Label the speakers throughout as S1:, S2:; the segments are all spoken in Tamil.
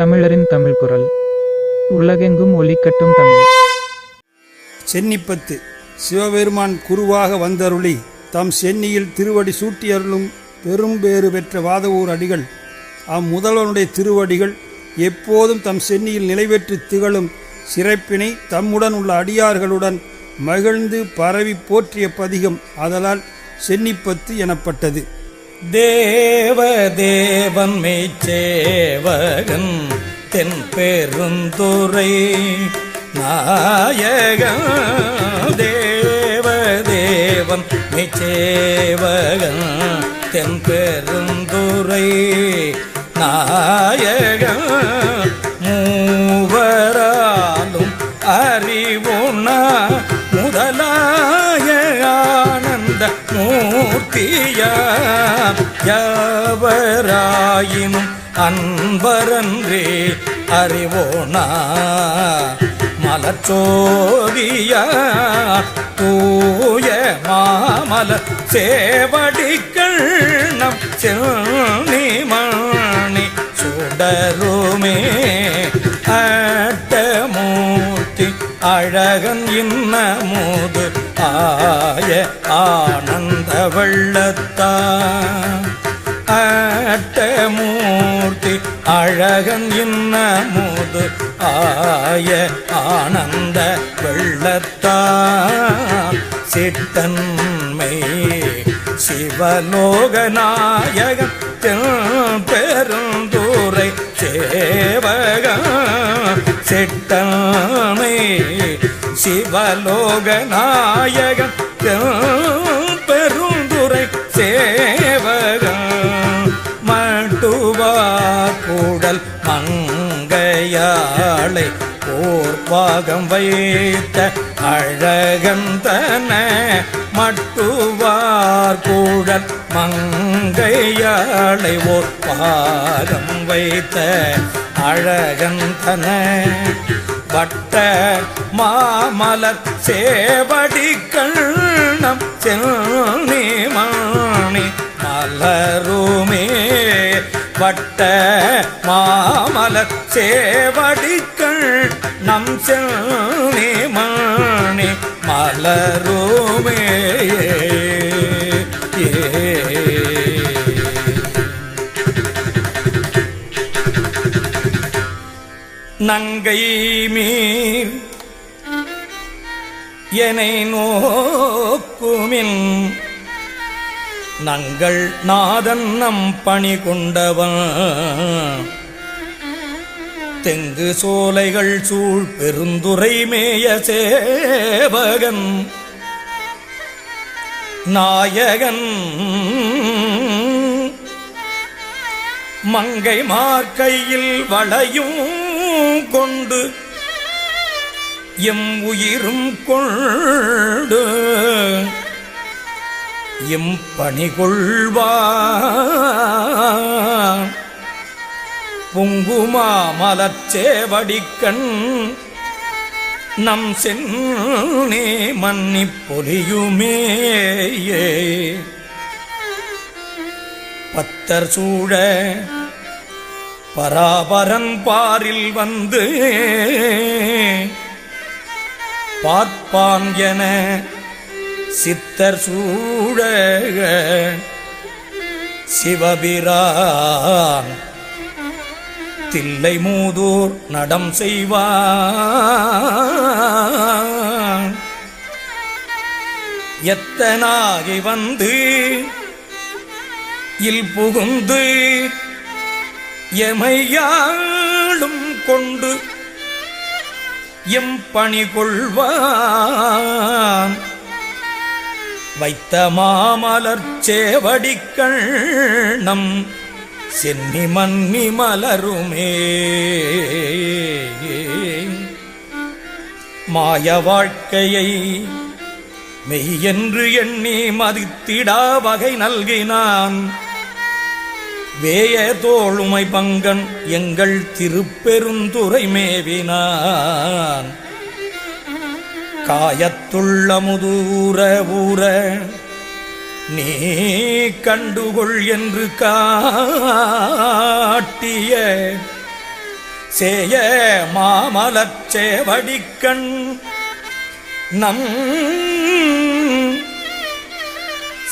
S1: தமிழரின் தமிழ் குரல். உலகெங்கும் ஒலிக்கட்டும் தமிழ்.
S2: சென்னிப்பத்து சிவபெருமான் குருவாக வந்தருளி தம் சென்னியில் திருவடி சூட்டியருளும் பெரும்பேறு பெற்ற வாதவூர் அடிகள். அம்முதல்வனுடைய திருவடிகள் எப்போதும் தம் சென்னியில் நிலைபெற்று திகழும் சிறப்பினை தம்முடன் உள்ள அடியார்களுடன் மகிழ்ந்து பரவி போற்றிய பதிகம் ஆதலால் சென்னிப்பத்து எனப்பட்டது.
S3: தேவ தேவன் மெய்ச்சேவகன் தென் பெருந்துரை நாயகன். தேவ தேவன் மெய்ச்சேவகன் தென் பெருந்துரை நாயகன். மூர்த்தியா யாவராயினும் அன்பரன்றே அறிவோனா? மலச்சோதியா தூய மாமல சேவடிக்கள் நம் செல்னி மணி சுடருமே. அட்டமூர்த்தி அழகன் இன்ன இன்னமுது ஆய ஆனந்த வெள்ளத்தா. அட்டமூர்த்தி அழகன் இன்னமுது. ஆய ஆனந்த வெள்ளத்தா. சித்தன்மை சிவலோகநாயகம் பெருந்தூரை சேவகம் சித்தன்மை சிவலோக சிவலோகநாயகன் பெருந்துரை சேவகம் மட்டுவா கூடல் மங்கையாளை ஓர் வைத்த அழகந்தன மட்டுவார் கூடல் மங்கையாளை ஓர் பாகம் வைத்த அழகந்தன வட்ட மாமலர் சேவடி கண்ணம் செல்னி மணி மலருமே வட்ட மாமலர் சேவடி கண்ணம் செல்னி மணி மலருமே ஏ நங்கை மீர் என்னை நோக்குமின். நங்கள் நாதன் நம் பணி கொண்டவன். தெங்கு சோலைகள் சூழ் பெருந்துரை மேய சேவகன். நாயகன். மங்கை மார்க்கையில் வளையும் கொண்டு எம் உயிரும் கொண்டு எம் பணி கொள்வான் பொங்குமா மலச்சேவடிக்கண் நம் சென்னே மன்னி பொலியுமே பத்தர் சூழ பராபரன் பாரில் வந்து பார்ப்பான் என சித்தர் சூழ சிவபிரான். தில்லை மூதூர் நடம் செய்வான். எத்தனாகி வந்து இல் புகுந்து எமையாளும் கொண்டு எம் பணி கொள்வான். வைத்த மாமலர் சேவடிக்கண்ணம் சென்னி மன்னி மலருமே. மாய வாழ்க்கையை மெய்யென்று எண்ணி மதித்திடா வகை நல்கினான். வேய தோளுமை பங்கன் எங்கள் திருப்பெருந்துரை மேவினான். காயத்துள்ள முதூர ஊர நீ கண்டுகொள் என்று காட்டிய சேய மாமலச்சேவடிக்கண் நம்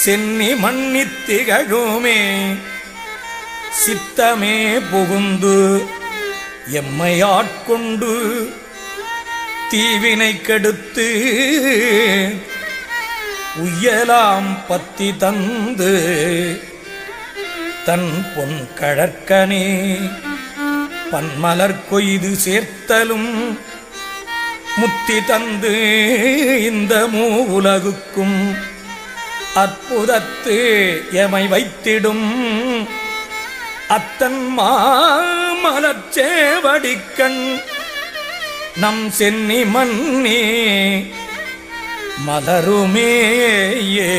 S3: சென்னி மன்னித்திகழுமே சித்தமே புகுந்து எம்மை ஆட்கொண்டு தீவினை கெடுத்து உயலாம் பத்தி தந்து தன் பொன் கழற்கனே பன்மலர் கொய்து சேர்த்தலும் முத்தி தந்து இந்த மூவுலகுக்கும் அற்புதத்து எமை வைத்திடும் அத்தன் மாமலச்சேவடிக்கண் நம் சென்னி மன்னி மலருமேயே.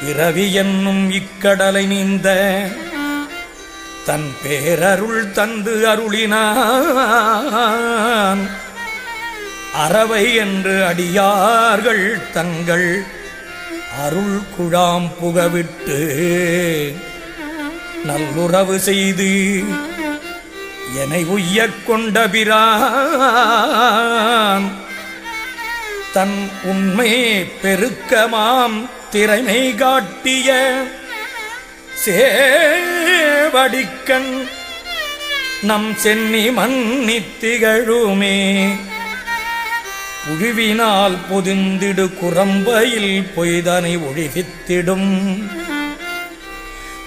S3: பிறவி என்னும் இக்கடலை நீந்த தன் பேரருள் தந்து அருளினான். அறவை என்று அடியார்கள் தங்கள் அருள் குழாம் புகவிட்டு நல்லுறவு செய்து என்னை உய்யக் கொண்ட பிரான் தன் உண்மை பெருக்கமாம் திறமை காட்டிய சேவடிக்கண் நம் சென்னி மன்னி திகழுமே. புழுவினால் பொதிந்திடு குரம்பையில் பொய்தனை ஒழிவித்திடும்.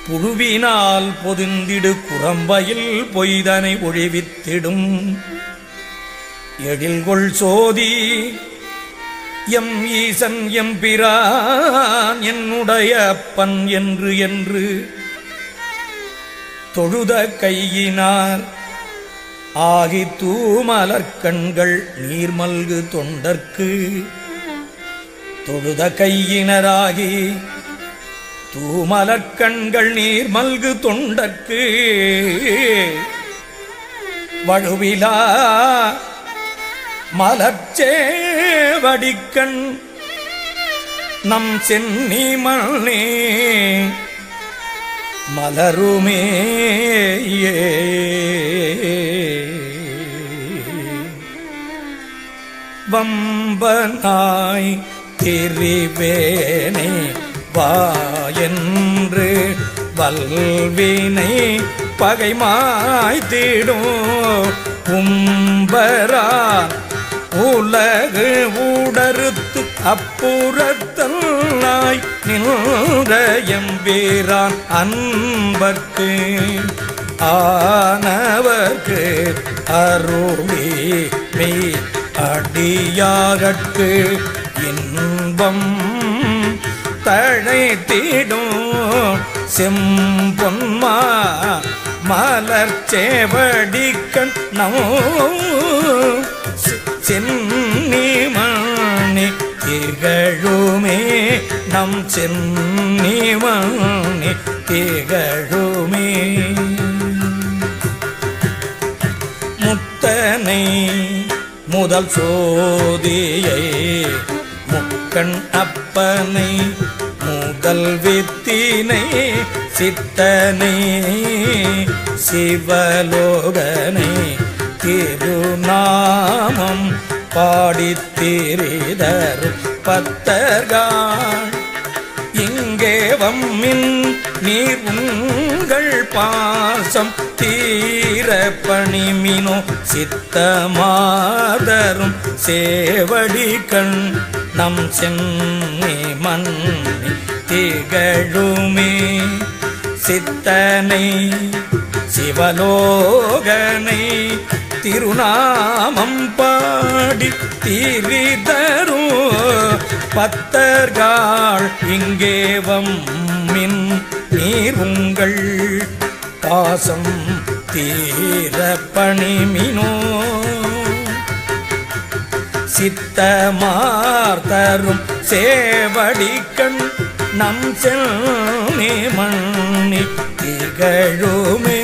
S3: புழுவினால் பொதிந்திடு குரம்பையில் பொய்தனை ஒழிவித்திடும். எழில்கொள் சோதி எம் ஈசன் எம்பிரான் என்னுடைய அப்பன் என்று என்று. தொழுத கையினார் ஆகி தூமலர்கண்கள் நீர்மல்கு தொண்டர்க்கு தொழுத கையினராகி தூமலக்கண்கள் நீர் மல்கு தொண்டற்கு. வழுவிலா மலர்ச்சேவடிக்கண் நம் சென்னி மல்லே மலருமே வம்பனாய் திரிவேனே வா என்று வல்வினை பகைமாய்த்திடும் தீடும் கும்பரான் உலகு ஊடறுத்து அப்புறத்தல்லாய் நின்ற எம்பீரான் அன்பர்க்கு ஆனவர்க்கு அருளி மெய் அடியாகட்கு இன்பம் தழை தீடும். செம்பொன்மா மலர் சேவடிக்கண் நமோ சென்னி திகழுமே நம் சென்னிமணி திகழுமே முத்தனை முதல் சோதியை முக்கண் அப்பனை முதல் வித்தினை சித்தனை சிவலோகனை திருநாமம் பாடித்திரிதர் பத்தர்கான் இங்கே வம்மின் நீர் உங்கள் பாசம் தீர பணிமினோ சித்தமாதரும் சேவடி கண் நம் சென்னி மன்னி திகழுமே சித்தனை சிவலோகனை திருநாமம் பாடி திரிதரும் பத்தர்கள் இங்கே வம்மின் நீர் பாசம் தீர பணிமினோ சித்தமார் சித்தமார்த்தரும் சேவடிக்கண் நம் செல்னி மண்ணி திகழுமே.